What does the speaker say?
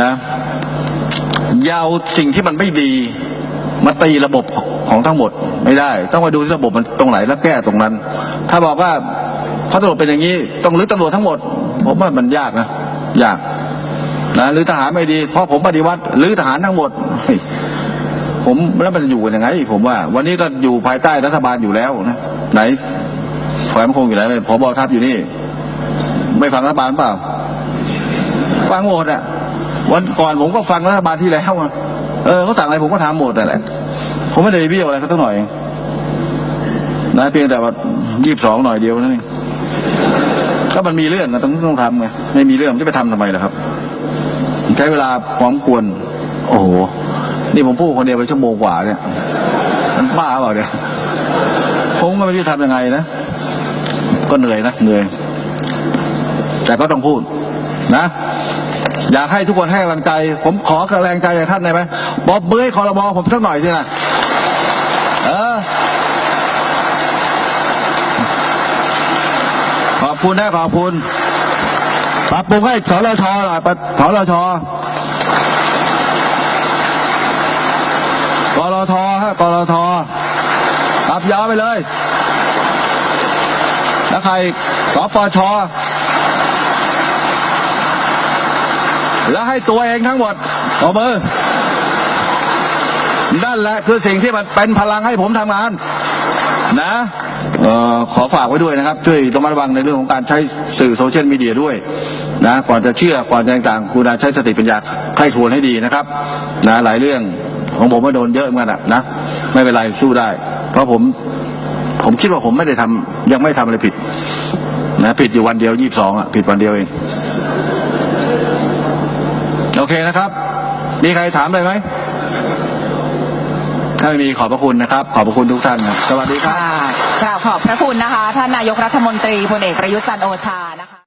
นะอยาวสิ่งที่มันไม่ดีมาตีระบบของทั้งหมดไม่ได้ ต้องมาดูที่ระบบมันตรงไหนแล้วแก้ตรงนั้น ถ้าบอกว่าพระตำรวจเป็นอย่างนี้ต้องรื้อตำรวจทั้งหมด ผมว่ามันยากนะยากนะหรือทหารไม่ดี เพราะผมปฏิวัติหรือทหารทั้งหมด ผมแล้วมันจะอยู่กันยังไง ผมว่า วันนี้ก็อยู่ภายใต้รัฐบาลอยู่แล้วนะไหนฝ่ายมันคงอยู่ไหนพบทัพอยู่นี่ ไม่ฟังรัฐบาลเปล่า ฟังหมดอะ วันก่อนผมก็ฟังรัฐบาลที่แล้วเออเขาสั่งอะไรผมก็ทำหมดนั่นแหละผมไม่ได้เบี้ยวอะไรเขาตั้งหน่อยนะเพียงแต่ว่ายี่สิบสองหน่อยเดียวนั่นเองก็มันมีเรื่องนะต้องต้องทำไงไม่มีเรื่องจะไปทำทำไมล่ะครับ ใช้เวลาพร้อมควร โอ้โหนี่ผมพูดคนเดียวไปชั่วโมงกว่าเนี่ย มันบ้าเปล่าเนี่ยผมก็ไม่รู้จะทำยังไงนะก็เหนื่อยนะเหนื่อยแต่ก็ต้องพูดนะ อยากให้ทุกคนให้กำลังใจ ผมขอกำลังใจจากท่านได้ไหมบอกเบอร์คอรมอผมสักหน่อยสินะเออขอบคุณนะขอบคุณปรับปรุงให้สรชหน่อยสรชกรทฮะกรทปรับยาวไปเลย แล้วใครสปช แล้วให้ตัวเองทั้งหมดขอมือนั่นแหละคือสิ่งที่มันเป็นพลังให้ผมทำงาน นะออขอฝากไว้ด้วยนะครับ ช่วยระมัดระวังในเรื่องของการใช้สื่อโซเชียลมีเดียด้วยนะก่อนจะเชื่อก่อนจะต่างๆคุณาใช้สติปัญญาใคร่ครวญให้ดีนะครับนะหลายเรื่องของผมก็โดนเยอะเหมือนกันนะไม่เป็นไรสู้ได้ เพราะผมผมคิดว่าผมไม่ได้ทำยังไม่ทำอะไรผิดนะผิดอยู่วันเดียวยี่สิบสองอะผิดวันเดียวเอง เคนะครับ มีใครถามอะไรไหม ถ้าไม่มีขอบพระคุณนะครับ ขอบพระคุณทุกท่านนะสวัสดีครับ ค่ะกราบขอบพระคุณนะคะ ท่านนายกรัฐมนตรีพลเอกประยุทธ์จันทร์โอชานะคะ